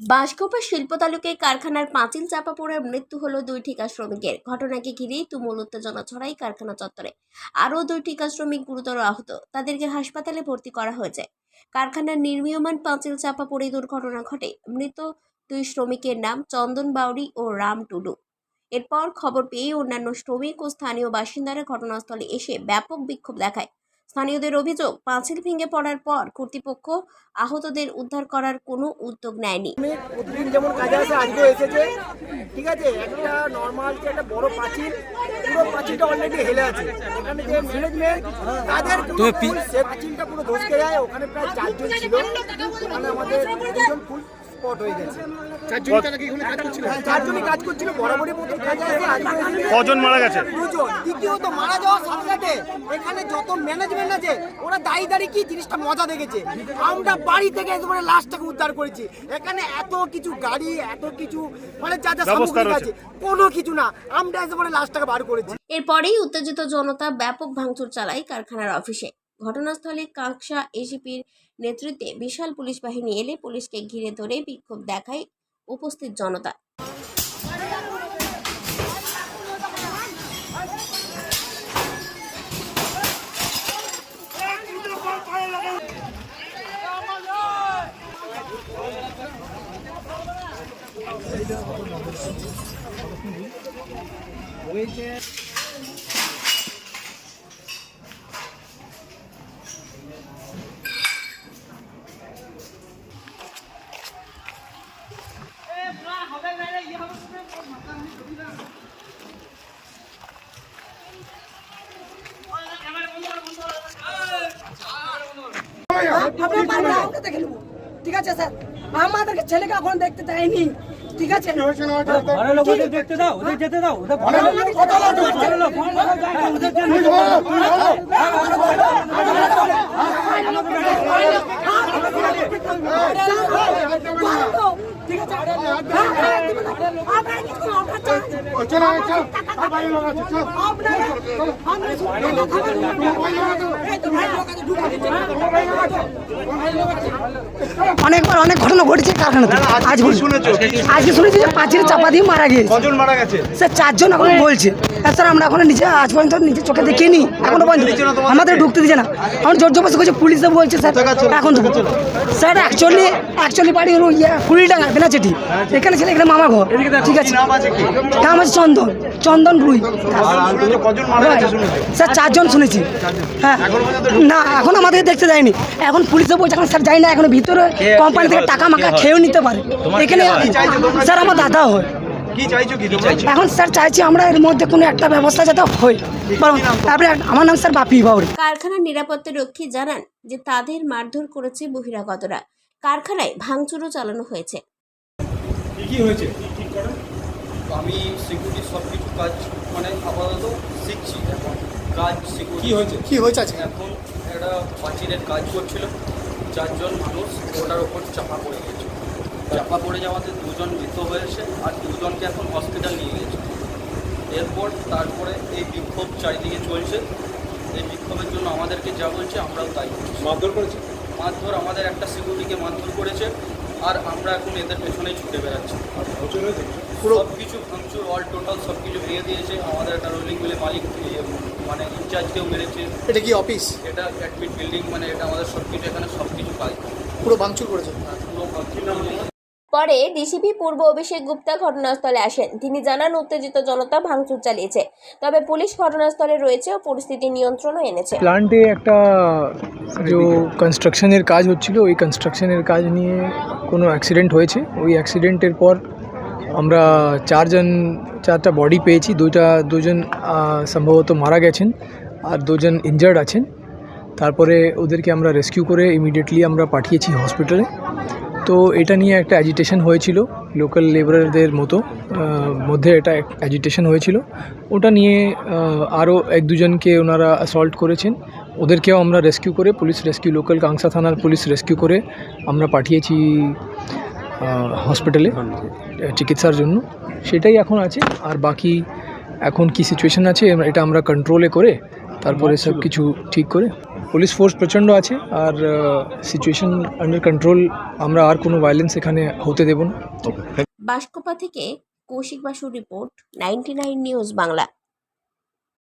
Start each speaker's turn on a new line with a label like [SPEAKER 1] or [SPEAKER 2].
[SPEAKER 1] বাঁশকোপা শিল্প তালুকে কারখানার পাঁচিল চাপা পড়ে মৃত্যু হলো দুই ঠিকা শ্রমিকের। ঘটনাকে ঘিরেই তুমুল উত্তেজনা ছড়াই কারখানা চত্বরে। আরও দুই ঠিকা শ্রমিক গুরুতর আহত। তাদেরকে হাসপাতালে ভর্তি করা হয়েছে। কারখানার নির্মীয়মান পাঁচিল চাপা পড়ে দুর্ঘটনা ঘটে। মৃত দুই শ্রমিকের নাম চন্দন বাউরি ও রাম টুডু। এরপর খবর পেয়ে অন্যান্য শ্রমিক ও স্থানীয় বাসিন্দারা ঘটনাস্থলে এসে ব্যাপক বিক্ষোভ দেখায়। স্থানীয়দের অভিযোগ পাঁচিল ভেঙে পড়ার পর কর্তৃপক্ষ আহতদের উদ্ধার করার কোনো উদ্যোগ নেয়নি।
[SPEAKER 2] প্রতিদিন যেমন কাজে আসে আজকেও এসেছে। ঠিক আছে? একটা নর্মাল যে একটা বড় পাঁচিল পুরো পাঁচিলটা অলরেডি হেলে আছে। এখানে যে ম্যানেজমেন্ট তাদের সে পাঁচিলটা পুরো ধসকে যায়। ওখানে প্রায় চারজন ছিল। ওখানে আমাদের দুজন ফুল স্পট হয়ে গেছে। হ্যাঁ, চারজনই কাজ করছিল বরাবরই মতো কাজে আসে
[SPEAKER 3] কজন মারা গেছে?
[SPEAKER 2] দুজন। দ্বিতীয়ত মারা যাওয়ার সাথে সাথে এখানে যত ম্যানেজমেন্ট আছে ওরা দাঁড়িয়ে দাঁড়িয়ে কি জিনিসটা মজা দেখেছে। আমরা বাড়ি থেকে একেবারে লাশটাকে উদ্ধার করেছি। এখানে এত কিছু গাড়ি এত কিছু মানে যা যা সামগ্রী আছে কোনো কিছু না আমরা একেবারে লাশটাকে বার করেছি।
[SPEAKER 1] এরপরেই উত্তেজিত জনতা ব্যাপক ভাঙচুর চালায় কারখানার অফিসে। ঘটনাস্থলে কাঁকসা এসিপির নেতৃত্বে বিশাল পুলিশ বাহিনী এলে পুলিশকে ঘিরে ধরে বিক্ষোভ দেখায় উপস্থিত জনতা।
[SPEAKER 4] ঠিক আছে ছেলেকে এখন দেখতে দেয়নি ঠিক আছে
[SPEAKER 5] দেখতে দাও ওদের যেতে দাও ওদের
[SPEAKER 4] অনেকবার অনেক ঘটনা ঘটেছে কারখানাতে। আজ
[SPEAKER 3] শুনেছো।
[SPEAKER 4] আজকে শুনেছি যে পাঁচিল চাপা দিয়ে মারা গিয়েছে।
[SPEAKER 3] কজন মারা গেছে?
[SPEAKER 4] স্যার চারজন এখন বলছে। স্যার আমরা এখন নিজে আজ পর্যন্ত নিজে চোখে দেখিনি। এখনও পর্যন্ত আমাদের ঢুকতে দিচ্ছে না। এখন জোর জবরদস্তি করছে পুলিশে বলছে স্যার এখন। স্যার অ্যাকচুয়ালি অ্যাকচুয়ালি বাড়ি হলো ইয়ে কুড়িডাঙ্গা বেনাচেটি। এখানে ছিল এখানে মামা ঘর। ঠিক আছে।
[SPEAKER 3] নাম আছে কি?
[SPEAKER 4] নাম আছে চন্দন চন্দন রুই
[SPEAKER 3] আর শুনেছো কজন মারা গেছে শুনেছো।
[SPEAKER 4] স্যার চারজন শুনেছি। হ্যাঁ। না এখন আমাদের দেখতে দেয়নি এখন পুলিশে বলছে এখন স্যার যাই না এখন ভিতরে কোম্পানি থেকে টাকা মাকা খেয়েও নিতে পারে। এখানে স্যার আমার দাদা হয়।
[SPEAKER 3] কি চাইছো কি তোমরা?
[SPEAKER 4] এখন স্যার চাইছি আমরা এর মধ্যে কোনো একটা ব্যবস্থা যাতে হয়। তারপরে আমার নাম স্যার বাপি বাউরি।
[SPEAKER 1] কারখানার নিরাপত্তা রক্ষী জানান যে তাদের মারধর করেছে বহিরাগতরা। কারখানায় ভাঙচুরও চালানো হয়েছে।
[SPEAKER 3] কি হয়েছে? ঠিক করে।
[SPEAKER 6] আমি সিকিউরিটি সব কিছু কাজ মানে আপাতত শিখছি এখন। কাজ সিকিউরিটি
[SPEAKER 3] কি হয়েছে? কি হয়েছে আজকে?
[SPEAKER 6] এখন একটা পাঁচিলের কাজ করছিল। চারজন মানুষ ওটার ওপর চাপা পড়ে গেছে। চাপা পড়ে যাওয়াতে দুজন মৃত হয়েছে আর দুজনকে এখন হসপিটাল নিয়ে গেছে। এরপর তারপরে এই বিক্ষোভ চারিদিকে চলছে। এই বিক্ষোভের জন্য আমাদেরকে যা বলছে আমরাও তাই করছি
[SPEAKER 3] মারধর করেছে?
[SPEAKER 6] মারধর আমাদের একটা সিকিউরিটিকে মারধর করেছে। আর আমরা এখন এদের পেছনেই ছুটে বেড়াচ্ছি।
[SPEAKER 3] পুরো
[SPEAKER 6] সব কিছু ভাঙচুর অল টোটাল সব কিছু ভেঙে দিয়েছে। আমাদের একটা রোলিং মিলে মালিক মানে ইনচার্জকেও মেরেছে।
[SPEAKER 2] এটা কি অফিস
[SPEAKER 6] এটা অ্যাডমিট বিল্ডিং মানে এটা আমাদের সব কিছু এখানে সব কিছু কাজ।
[SPEAKER 2] পুরো ভাঙচুর করেছে।
[SPEAKER 6] আর পুরো ভাঙচুর।
[SPEAKER 1] পরে ডিসিপি পূর্ব অভিষেক গুপ্তা ঘটনাস্থলে আসেন। তিনি জানান উত্তেজিত জনতা ভাঙচুর চালিয়েছে। তবে পুলিশ ঘটনাস্থলে রয়েছে ও পরিস্থিতি নিয়ন্ত্রণও এনেছে।
[SPEAKER 7] প্লান্টে একটা যে কনস্ট্রাকশনের কাজ হচ্ছিল ওই কনস্ট্রাকশনের কাজ নিয়ে কোনো অ্যাক্সিডেন্ট হয়েছে। ওই অ্যাক্সিডেন্টের পর আমরা চারজন চারটা বডি পেয়েছি। দুইটা দুজন সম্ভবত মারা গেছেন আর দুজন ইনজার্ড আছেন। তারপরে ওদেরকে আমরা রেস্কিউ করে ইমিডিয়েটলি আমরা পাঠিয়েছি হসপিটালে তো এটা নিয়ে একটা অ্যাজিটেশন হয়েছিল লোকাল লেবারদের মতো মধ্যে এটা অ্যাজিটেশন হয়েছিল। ওটা নিয়ে আরও এক দুজনকে ওনারা অ্যাসল্ট করেছেন। ওদেরকেও আমরা রেস্কিউ করে পুলিশ রেস্কিউ লোকাল কাংসা থানার পুলিশ রেস্কিউ করে আমরা পাঠিয়েছি হসপিটালে চিকিৎসার জন্য। সেটাই এখন আছে। আর বাকি এখন কি সিচুয়েশন আছে এটা আমরা কন্ট্রোলে করে তারপরে সব কিছু ঠিক করে পুলিশ ফোর্স প্রচণ্ড আছে আর সিচুয়েশন আন্ডার কন্ট্রোল আমরা আর কোনো ভায়োলেন্স এখানে হতে দেব না।
[SPEAKER 1] বাস্কোপা থেকে কৌশিক বাসুর রিপোর্ট নাইনটি নিউজ বাংলা।